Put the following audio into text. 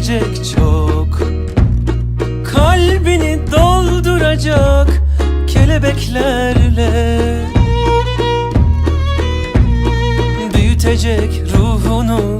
gelecek çok. Kalbini dolduracak kelebeklerle. Büyütecek ruhunu.